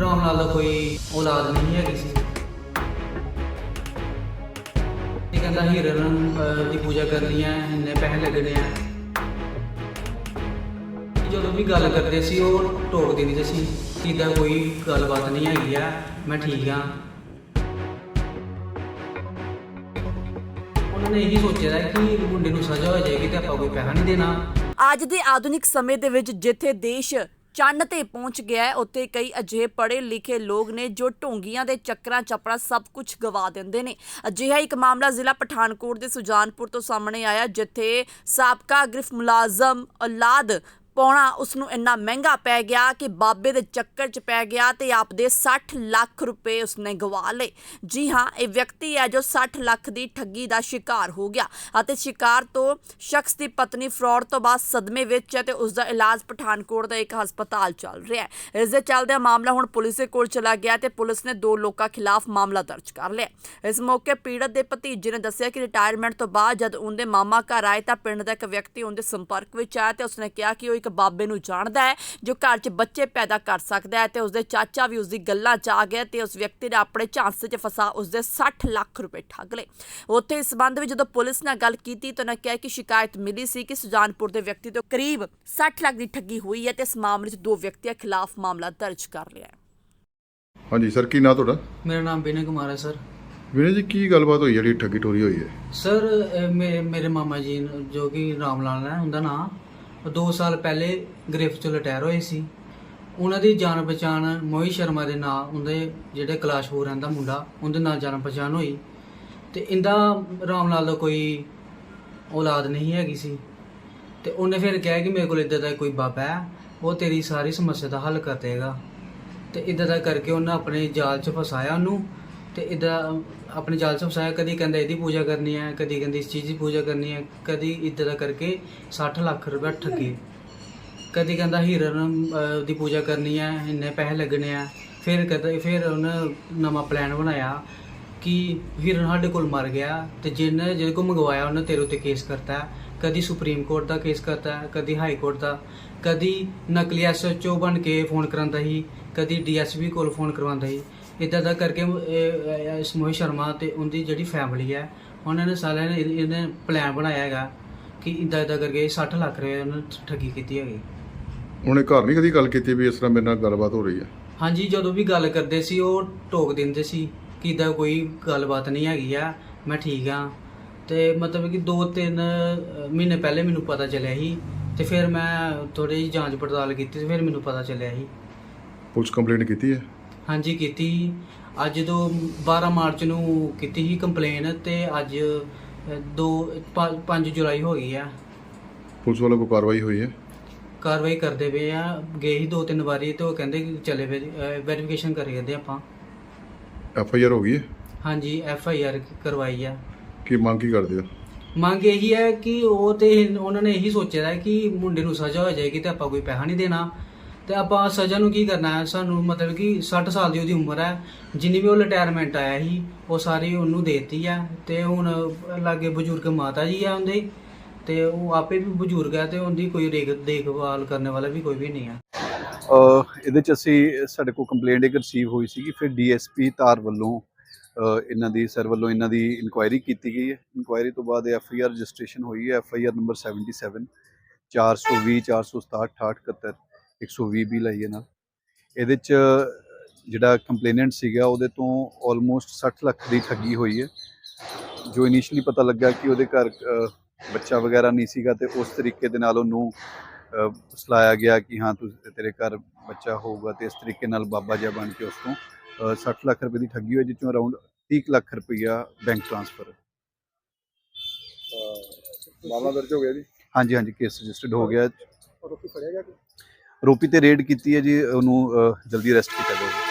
ਰਾਮ ਲਾਲ ਦਾ ਕੋਈ ਔਲਾਦ ਨਹੀਂ ਹੈਗੀ ਸੀ। ਇਹ ਕਹਿੰਦਾ ਹੀਰਨ ਦੀ ਪੂਜਾ ਕਰਨੀ ਹੈ, ਇੰਨੇ ਪੈਸੇ ਲੱਗਣੇ ਆ। ਜਦੋਂ ਵੀ ਗੱਲ ਕਰਦੇ ਸੀ, ਉਹ ਟੋਕ ਦਿੰਦੇ ਸੀ। ਕਿ ਇਦਾਂ ਕੋਈ ਗੱਲਬਾਤ ਨਹੀਂ ਹੈਗੀ ਆ, ਮੈਂ ਠੀਕ ਆ। ਉਹਨਾਂ ਨੇ ਇਹੀ ਸੋਚਿਆ ਕਿ ਮੁੰਡੇ ਨੂੰ ਸਜ਼ਾ ਹੋ ਜਾਏਗੀ ਤੇ ਆਪਾਂ ਕੋਈ ਪੈਸਾ ਨਹੀਂ ਦੇਣਾ। ਅੱਜ ਦੇ ਆਧੁਨਿਕ ਸਮੇਂ ਦੇ ਵਿੱਚ ਜਿੱਥੇ ਦੇਸ਼ ਚੰਨ ਤੇ ਪਹੁੰਚ ਗਿਆ ਹੈ। ਉੱਥੇ ਕਈ ਅਜਿਹੇ ਪੜ੍ਹੇ ਲਿਖੇ ਲੋਕ ਨੇ ਜੋ ਢੋਂਗੀਆਂ ਦੇ ਚੱਕਰਾਂ ਚੱਪੜਾ ਸਭ ਕੁਝ ਗਵਾ ਦਿੰਦੇ ਨੇ। ਅਜਿਹਾ ਇੱਕ ਮਾਮਲਾ ਜ਼ਿਲ੍ਹਾ ਪਠਾਨਕੋਟ ਦੇ ਸੁਜਾਨਪੁਰ ਤੋਂ ਸਾਹਮਣੇ ਆਇਆ, ਜਿੱਥੇ ਸਾਬਕਾ ਗ੍ਰਿਫ ਮੁਲਾਜ਼ਮ ਔਲਾਦ ਪਾਉਣਾ ਉਸ ਨੂੰ ਇੰਨਾ ਮਹਿੰਗਾ ਪੈ ਗਿਆ ਕਿ ਬਾਬੇ ਦੇ ਚੱਕਰ 'ਚ ਪੈ ਗਿਆ ਤੇ ਆਪਦੇ 60 ਲੱਖ ਰੁਪਏ ਉਸਨੇ ਗਵਾ ਲਏ। ਜੀ ਹਾਂ, ਇਹ ਵਿਅਕਤੀ ਹੈ ਜੋ 60 ਲੱਖ ਦੀ ਠੱਗੀ ਦਾ ਸ਼ਿਕਾਰ ਹੋ ਗਿਆ ਅਤੇ ਸ਼ਿਕਾਰ ਤੋਂ ਸ਼ਖਸ ਦੀ ਪਤਨੀ ਫਰਾਡ ਤੋਂ ਬਾਅਦ ਸਦਮੇ ਵਿੱਚ ਹੈ ਤੇ ਉਸ ਦਾ ਇਲਾਜ ਪਠਾਨਕੋਟ ਦਾ ਇੱਕ ਹਸਪਤਾਲ ਚੱਲ ਰਿਹਾ ਹੈ। ਇਸ ਦੇ ਚੱਲਦੇ ਮਾਮਲਾ ਹੁਣ ਪੁਲਿਸ ਦੇ ਕੋਲ ਚਲਾ ਗਿਆ ਤੇ ਪੁਲਿਸ ਨੇ ਦੋ ਲੋਕਾਂ ਖਿਲਾਫ ਮਾਮਲਾ ਦਰਜ ਕਰ ਲਿਆ। ਇਸ ਮੌਕੇ ਪੀੜਤ ਦੇ ਭਤੀਜੇ ਨੇ ਦੱਸਿਆ ਕਿ ਰਿਟਾਇਰਮੈਂਟ ਤੋਂ ਬਾਅਦ ਜਦ ਉਹਦੇ ਮਾਮਾ ਘਰ ਆਏ ਤਾਂ ਪਿੰਡ ਦਾ ਇੱਕ ਵਿਅਕਤੀ ਉਹਦੇ ਸੰਪਰਕ ਵਿੱਚ ਆਇਆ ਤੇ ਉਸਨੇ ਕਿਹਾ ਕਿ ਉਹ ਇੱਕ ਬਾਬੇ ਨੂੰ ਜਾਣਦਾ ਹੈ ਜੋ ਘਰ 'ਚ ਬੱਚੇ ਪੈਦਾ ਕਰ ਸਕਦਾ ਹੈ ਤੇ ਉਸਦੇ ਚਾਚਾ ਵੀ ਉਸਦੀ ਗੱਲਾਂ 'ਚ ਆ ਗਿਆ ਤੇ ਉਸ ਵਿਅਕਤੀ ਨੇ ਆਪਣੇ ਝਾਂਸੇ 'ਚ ਫਸਾ ਉਸਦੇ 60 ਲੱਖ ਰੁਪਏ ਠੱਗ ਲਏ। ਉੱਥੇ ਇਸ ਸੰਬੰਧ ਵਿੱਚ ਜਦੋਂ ਪੁਲਿਸ ਨਾਲ ਗੱਲ ਕੀਤੀ ਤਾਂ ਉਹਨਾਂ ਕਿਹਾ ਕਿ ਸ਼ਿਕਾਇਤ ਮਿਲੀ ਸੀ ਕਿ ਸੁਜਾਨਪੁਰ ਦੇ ਵਿਅਕਤੀ ਤੋਂ ਕਰੀਬ 60 ਲੱਖ ਦੀ ਠੱਗੀ ਹੋਈ ਹੈ ਤੇ ਇਸ ਮਾਮਲੇ 'ਚ ਦੋ ਵਿਅਕਤੀਆਂ ਖਿਲਾਫ ਮਾਮਲਾ ਦਰਜ ਕਰ ਲਿਆ ਹੈ। ਹਾਂਜੀ ਸਰ ਕੀ ਨਾਂ ਤੁਹਾਡਾ? ਮੇਰਾ ਨਾਮ ਬਿਨੇ ਕੁਮਾਰ ਹੈ ਸਰ। ਵੀਰੇ ਜੀ ਕੀ ਗੱਲਬਾਤ ਹੋਈ ਜਿਹੜੀ ਠੱਗੀ ਟੋਰੀ ਹੋਈ ਹੈ? ਸਰ ਇਹ ਮੇ- ਮੇਰੇ ਮਾਮਾ ਜੀ ਨੂੰ, ਜੋ ਕਿ ਰਾਮ ਲਾਲ ਹੈ ਉਹਦਾ ਨਾਂ ਉਹ 2 ਸਾਲ ਪਹਿਲੇ ਗ੍ਰਿਫ ਚੋਂ ਰਿਟਾਇਰ ਹੋਏ ਸੀ। ਉਹਨਾਂ ਦੀ ਜਾਣ ਪਛਾਣ ਮੋਹਿਤ ਸ਼ਰਮਾ ਦੇ ਨਾਂ, ਉਹਦੇ ਜਿਹੜੇ ਕਲਾਸ਼ਪੁਰ ਰਹਿੰਦਾ ਮੁੰਡਾ, ਉਹਦੇ ਨਾਲ ਜਾਣ ਪਛਾਣ ਹੋਈ। ਤੇ ਇੰਦਾ ਰਾਮ ਲਾਲ ਦਾ ਕੋਈ ਔਲਾਦ ਨਹੀਂ ਹੈਗੀ ਸੀ। ਤੇ ਉਹਨੇ ਫਿਰ ਕਿਹਾ ਕਿ ਮੇਰੇ ਕੋਲ ਇਦਾਂ ਦਾ ਕੋਈ ਬਾਬਾ ਹੈ, ਉਹ ਤੇਰੀ ਸਾਰੀ ਸਮੱਸਿਆ ਦਾ ਹੱਲ ਕਰ ਦੇਗਾ। ਤੇ ਇਦਾਂ ਦਾ ਕਰਕੇ ਉਹਨੇ ਆਪਣੇ ਜਾਲ 'ਚ ਫਸਾਇਆ ਉਹਨੂੰ ਤੇ ਇਦਾਂ ਆਪਣੇ ਜਾਲ 'ਚ ਕਦੀ ਕਹਿੰਦਾ ਇਹਦੀ ਪੂਜਾ ਕਰਨੀ ਹੈ, ਕਦੀ ਕਹਿੰਦੀ ਇਸ ਚੀਜ਼ ਦੀ ਪੂਜਾ ਕਰਨੀ ਹੈ, ਕਦੀ ਇਦਾਂ ਦਾ ਕਰਕੇ 60 ਲੱਖ ਰੁਪਏ ਠੱਗੇ। ਕਦੀ ਕਹਿੰਦਾ ਹੀਰਨ ਦੀ ਪੂਜਾ ਕਰਨੀ ਹੈ, ਇੰਨੇ ਪੈਸੇ ਲੱਗਣੇ ਆ। ਫਿਰ ਕਦੇ ਫਿਰ ਉਹਨੇ ਨਵਾਂ ਪਲਾਨ ਬਣਾਇਆ ਕਿ ਹੀਰਨ ਸਾਡੇ ਕੋਲ ਮਰ ਗਿਆ ਤੇ ਜਿਹਨੇ, ਜਿਹਦੇ ਕੋਲ ਮੰਗਵਾਇਆ, ਉਹਨੇ ਤੇਰੇ ਉੱਤੇ ਕੇਸ ਕਰਤਾ। ਕਦੀ ਸੁਪਰੀਮ ਕੋਰਟ ਦਾ ਕੇਸ ਕਰਤਾ, ਕਦੀ ਹਾਈ ਕੋਰਟ ਦਾ। ਕਦੀ ਨਕਲੀ ਐਸਐਚਓ ਬਣ ਕੇ ਫੋਨ ਕਰਾਂਦਾ ਸੀ, ਕਦੀ ਡੀਐਸਪੀ ਕੋਲ ਫੋਨ ਕਰਵਾਉਂਦਾ ਸੀ। ਇਦਾਂ ਦਾ ਕਰਕੇ ਇਸ ਮੋਹਿਤ ਸ਼ਰਮਾ ਤੇ ਉਹਦੀ ਜਿਹੜੀ ਫੈਮਿਲੀ ਹੈ ਉਹਨਾਂ ਨੇ ਸਾਰਿਆਂ ਨੇ ਇਹ- ਇਹਨੇ ਪਲਾਨ ਬਣਾਇਆ ਹੈਗਾ ਕਿ ਇਦਾਂ ਇਦਾਂ ਕਰਕੇ 60 ਲੱਖ ਰੁਪਏ ਉਹਨਾਂ ਨੇ ਠੱਗੀ ਕੀਤੀ ਹੈਗੀ। ਉਹਨੇ ਘਰ ਨਹੀਂ ਕਦੀ ਗੱਲ ਕੀਤੀ ਵੀ ਇਸ ਤਰ੍ਹਾਂ ਮੇਰੇ ਨਾਲ ਗੱਲਬਾਤ ਹੋ ਰਹੀ ਹੈ? ਹਾਂਜੀ ਜਦੋਂ ਵੀ ਗੱਲ ਕਰਦੇ ਸੀ ਉਹ ਟੋਕ ਦਿੰਦੇ ਸੀ ਕਿ ਇਦਾਂ ਕੋਈ ਗੱਲਬਾਤ ਨਹੀਂ ਹੈਗੀ ਆ ਮੈਂ ਠੀਕ ਆ। ਤੇ ਮਤਲਬ ਕਿ 2-3 ਮਹੀਨੇ ਪਹਿਲੇ ਮੈਨੂੰ ਪਤਾ ਚੱਲਿਆ ਸੀ ਤੇ ਫਿਰ ਮੈਂ ਥੋੜੀ ਜਾਂਚ ਪੜਤਾਲ ਕੀਤੀ ਤੇ ਫਿਰ ਮੈਨੂੰ ਪਤਾ ਚੱਲਿਆ ਸੀ। ਪੁਲਿਸ ਕੰਪਲੇਂਟ ਕੀਤੀ ਹੈ? ਹਾਂਜੀ ਕੀਤੀ। ਅੱਜ ਜਦੋਂ 12 ਮਾਰਚ ਨੂੰ ਕੀਤੀ ਸੀ ਕੰਪਲੇਨ ਤੇ ਅੱਜ 2 5 ਜੁਲਾਈ ਹੋ ਗਈ ਆ। ਪੁਲਿਸ ਵੱਲੋਂ ਕੋਈ ਕਾਰਵਾਈ ਹੋਈ ਹੈ? ਕਾਰਵਾਈ ਕਰਦੇ ਪਏ ਆ। ਗਏ ਸੀ ਦੋ ਤਿੰਨ ਵਾਰੀ ਤੇ ਉਹ ਕਹਿੰਦੇ ਕਿ ਚਲੇ ਵੈਰੀਫਿਕੇਸ਼ਨ ਕਰੀਏ ਆਪਾਂ। ਐਫ ਆਈ ਆਰ ਹੋ ਗਈ ਹੈ? ਹਾਂਜੀ ਐਫ ਆਈ ਆਰ ਕਰਵਾਈ ਆ। ਕੀ ਮੰਗ ਕੀ ਕਰਦੇ ਹੋ? ਮੰਗ ਇਹੀ ਹੈ ਕਿ ਉਹ ਤੇ ਉਹਨਾਂ ਨੇ ਇਹੀ ਸੋਚਿਆ ਹੈ ਕਿ ਮੁੰਡੇ ਨੂੰ ਸਜ਼ਾ ਹੋ ਜਾਏਗੀ ਤੇ ਆਪਾਂ ਕੋਈ ਪੈਸਾ ਨਹੀਂ ਦੇਣਾ। ਤੇ ਆਪਾਂ ਸਜ਼ਾ ਨੂੰ ਕੀ ਕਰਨਾ ਹੈ? ਸਾਨੂੰ ਮਤਲਬ ਕਿ 60 ਸਾਲ ਦੀ ਉਹਦੀ ਉਮਰ ਹੈ। ਜਿੰਨੀ ਵੀ ਉਹ ਰਿਟਾਇਰਮੈਂਟ ਆਇਆ ਸੀ, ਉਹ ਸਾਰੀ ਉਹਨੂੰ ਦੇਤੀ ਆ ਤੇ ਹੁਣ ਲਾਗੇ ਬਜ਼ੁਰਗ ਮਾਤਾ ਜੀ ਆ ਉਹਦੇ। ਤੇ ਉਹ ਆਪੇ ਵੀ ਬਜ਼ੁਰਗ ਹੈ ਤੇ ਉਹਦੀ ਕੋਈ ਦੇਖ- ਦੇਖਭਾਲ ਕਰਨ ਵਾਲਾ ਵੀ ਕੋਈ ਵੀ ਨਹੀਂ ਆ। ਇਹਦੇ ਚ ਅਸੀਂ ਸਾਡੇ ਕੋਲ ਕੰਪਲੇਂਟ ਇੱਕ ਰਿਸੀਵ ਹੋਈ ਸੀ ਫਿਰ ਡੀਐਸਪੀ ਤਾਰ ਵੱਲੋਂ ਇਹਨਾਂ ਦੀ ਸਰ ਵੱਲੋਂ ਇਹਨਾਂ ਦੀ ਇਨਕੁਆਇਰੀ ਕੀਤੀ ਗਈ ਹੈ। ਇਨਕੁਆਇਰੀ ਤੋਂ ਬਾਅਦ ਐਫ ਆਈ ਆਰ ਰਜਿਸਟ੍ਰੇਸ਼ਨ ਹੋਈ ਹੈ ਐਫ ਆਈ ਆਰ ਨੰਬਰ 77 420 467 68 120 ਵੀ ਲਈ ਹੈ ਨਾਲ। ਇਹਦੇ ਚ ਜਿਹੜਾ ਕੰਪਲੇਨੈਂਟ ਸੀਗਾ ਉਹਦੇ ਤੋਂ ਆਲਮੋਸਟ 60 ਲੱਖ ਦੀ ਠੱਗੀ ਹੋਈ ਹੈ। ਜੋ ਇਨੀਸ਼ੀਅਲੀ ਪਤਾ ਲੱਗਾ ਕਿ ਉਹਦੇ ਘਰ ਬੱਚਾ ਵਗੈਰਾ ਨਹੀਂ ਸੀਗਾ ਤੇ ਉਸ ਤਰੀਕੇ ਦੇ ਨਾਲ ਉਹਨੂੰ ਸਲਾਇਆ ਗਿਆ ਕਿ ਹਾਂ ਤੂੰ ਤੇਰੇ ਘਰ ਬੱਚਾ ਹੋਊਗਾ ਤੇ ਇਸ ਤਰੀਕੇ ਨਾਲ ਬਾਬਾ ਜਿਹਾ ਬਣ ਕੇ ਉਸ ਤੋਂ ਅਹ, 60 ਲੱਖ ਰੁਪਏ ਦੀ ਠੱਗੀ ਹੋਈ ਜਿਸ ਚੋਂ ਅਰਾਊਂਡ 30 ਲੱਖ ਰੁਪਈਆ ਬੈਂਕ ਟ੍ਰਾਂਸਫਰ ਮਾਮਲਾ ਦਰਜ ਹੋ ਗਿਆ ਜੀ? ਹਾਂਜੀ ਹਾਂਜੀ ਕੇਸ ਰਜਿਸਟਰਡ ਹੋ ਗਿਆ। ਆਰੋਪੀ ਤੇ ਰੇਡ ਕੀਤੀ ਹੈ ਜੀ ਉਹਨੂੰ ਜਲਦੀ ਅਰੈਸਟ ਕੀਤਾ ਜਾਊਗਾ।